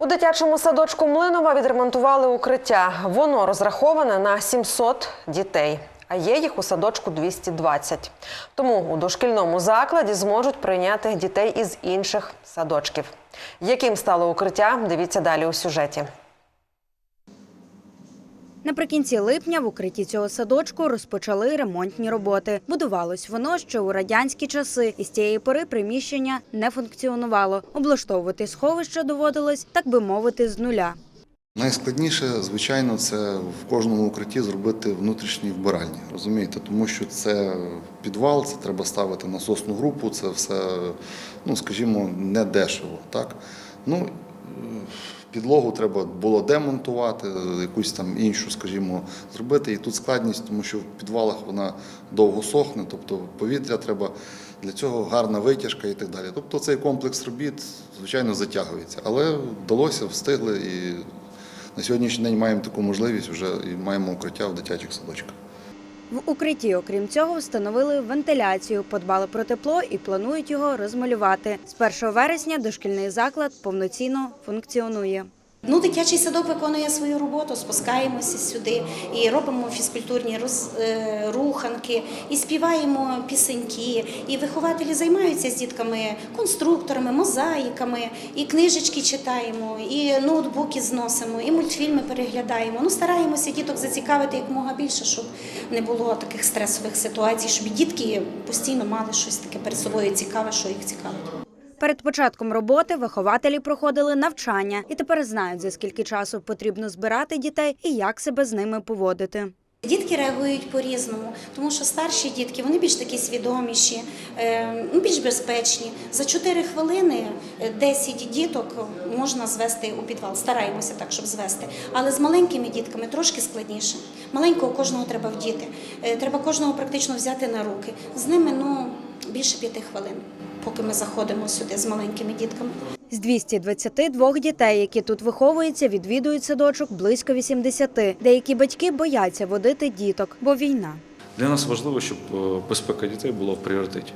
У дитячому садочку Млинова відремонтували укриття. Воно розраховане на 700 дітей. А є їх у садочку 220. Тому у дошкільному закладі зможуть прийняти дітей із інших садочків. Яким стало укриття? Дивіться далі у сюжеті. Наприкінці липня в укритті цього садочку розпочали ремонтні роботи. Будувалось воно ще у радянські часи, і з цієї пори приміщення не функціонувало. Облаштовувати сховище доводилось, так би мовити, з нуля. Найскладніше, звичайно, це в кожному укритті зробити внутрішні вбиральні. Розумієте, тому що це підвал, це треба ставити насосну групу, це все, ну скажімо, не дешево. Так? Ну, підлогу треба було демонтувати, якусь там іншу, скажімо, зробити. І тут складність, тому що в підвалах вона довго сохне, тобто повітря треба для цього гарна витяжка і так далі. Тобто цей комплекс робіт, звичайно, затягується. Але вдалося, встигли і на сьогоднішній день маємо таку можливість вже і маємо укриття в дитячих садочках. В укритті, окрім цього, встановили вентиляцію, подбали про тепло і планують його розмалювати. З 1 вересня дошкільний заклад повноцінно функціонує. Ну, дитячий садок виконує свою роботу, спускаємося сюди і робимо фізкультурні роз, е, руханки, і співаємо пісеньки. І вихователі займаються з дітками конструкторами, мозаїками, і книжечки читаємо, і ноутбуки зносимо, і мультфільми переглядаємо. Ну, стараємося діток зацікавити якомога більше, щоб не було таких стресових ситуацій, щоб дітки постійно мали щось таке перед собою цікаве, що їх цікавить. Перед початком роботи вихователі проходили навчання і тепер знають, за скільки часу потрібно збирати дітей і як себе з ними поводити. Дітки реагують по-різному, тому що старші дітки вони більш такі свідоміші, е, ну, більш безпечні. За 4 хвилини е, 10 діток можна звести у підвал. Стараємося так, щоб звести. Але з маленькими дітками трошки складніше. Маленького кожного треба вдіти. Е, Треба кожного практично взяти на руки. З ними ну більше 5 хвилин, поки ми заходимо сюди з маленькими дітками. З 222 дітей, які тут виховуються, відвідують садочок близько 80. Деякі батьки бояться водити діток, бо війна. Для нас важливо, щоб е, безпека дітей була в пріоритеті.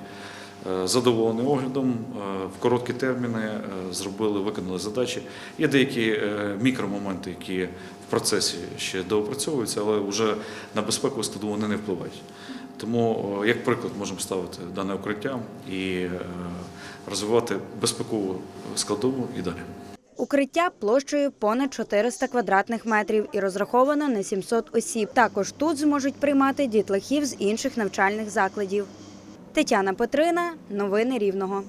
Е, Задоволений оглядом, е, в короткі терміни е, зробили, виконали задачі. Є деякі мікромоменти, які в процесі ще доопрацьовуються, але вже на безпеку складу вони не впливають. Тому, як приклад, можемо ставити дане укриття і розвивати безпекову складову і далі. Укриття площею понад 400 квадратних метрів і розраховано на 700 осіб. Також тут зможуть приймати дітлахів з інших навчальних закладів. Тетяна Петрина, новини Рівного.